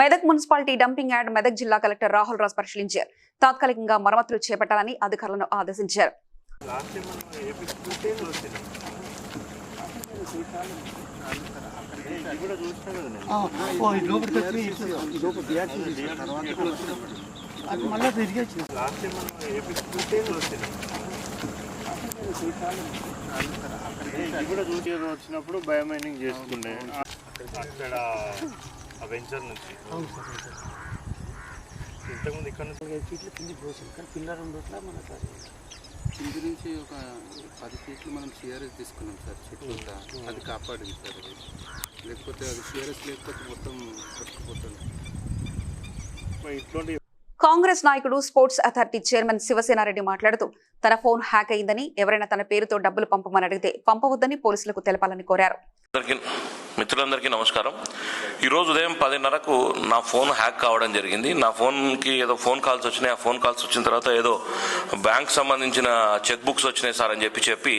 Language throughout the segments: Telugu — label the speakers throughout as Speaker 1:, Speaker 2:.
Speaker 1: Medak municipality dumping yard Medak జిల్లా కలెక్టర్ రాహుల్ రాజ్ పరిశీలించారు. తాత్కాలికంగా మరమ్మతులు చేపట్టాలని అధికారులను ఆదేశించారు.
Speaker 2: వచ్చినప్పుడు బయోమైనింగ్ చేసుకుండే అక్కడ ఆ వెంచర్ నుంచి ఇంతకుముందు ఇక్కడ నుంచి?
Speaker 3: ఫీట్లు కిందికి పోసింది కానీ పిల్లర్ ఉండట్లా మనకు అది
Speaker 4: కింది నుంచి ఒక పది ఫీట్లు మనం సిఆర్ఎస్ తీసుకున్నాం సార్ చుట్టూతా అది కాపాడింది సార్ అది. లేకపోతే అది సిఆర్ఎస్ లేకపోతే మొత్తం కొట్టుకుపోతుంది
Speaker 2: ఇట్లాంటి
Speaker 1: కాంగ్రెస్ నాయకుడు స్పోర్ట్స్ అథారిటీ చైర్మన్ శివసేనారెడ్డి మాట్లాడుతూ తన ఫోన్ హ్యాక్ అయిందని ఎవరైనా తన పేరుతో డబ్బులు పంపమని అడిగితే పంపవద్దని పోలీసులకు తెలపాలని కోరారు.
Speaker 5: మిత్రులందరికీ నమస్కారం. ఈరోజు ఉదయం పదిన్నరకు నా ఫోన్ హ్యాక్ కావడం జరిగింది. నా ఫోన్కి ఏదో ఫోన్ కాల్స్ వచ్చినాయి. ఆ ఫోన్ కాల్స్ వచ్చిన తర్వాత ఏదో బ్యాంక్ సంబంధించిన చెక్ బుక్స్ వచ్చినాయి సార్ అని చెప్పి చెప్పి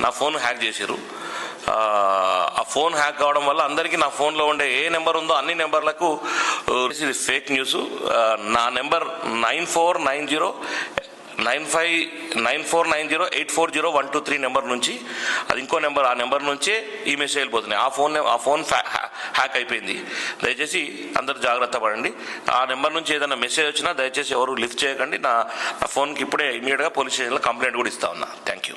Speaker 5: నా ఫోన్ హ్యాక్ చేశారు ఆ, ఫోన్ హ్యాక్ కావడం వల్ల అందరికీ నా ఫోన్లో ఉండే ఏ నెంబర్ ఉందో అన్ని నెంబర్లకు ఇది ఫేక్ న్యూస్ నా number nine four nine zero nine five nine four nine zero eight four zero one two three number నుంచి అది ఇంకో నెంబర్ ఆ నెంబర్ నుంచే ఈ మెసేజ్ వెళ్ళిపోతున్నాయి ఆ ఫోన్ ఆ ఫోన్ హ్యా- హ్యాక్ అయిపోయింది. దయచేసి అందరు జాగ్రత్త పడండి. ఆ నెంబర్ నుంచి ఏదైనా మెసేజ్ వచ్చినా దయచేసి ఎవరు లిఫ్ట్ చేయకండి. నా నా ఫోన్కి ఇప్పుడే ఇమీడియట్గా పోలీస్ స్టేషన్లో కంప్లైంట్ కూడా ఇస్తా ఉన్నా. Thank you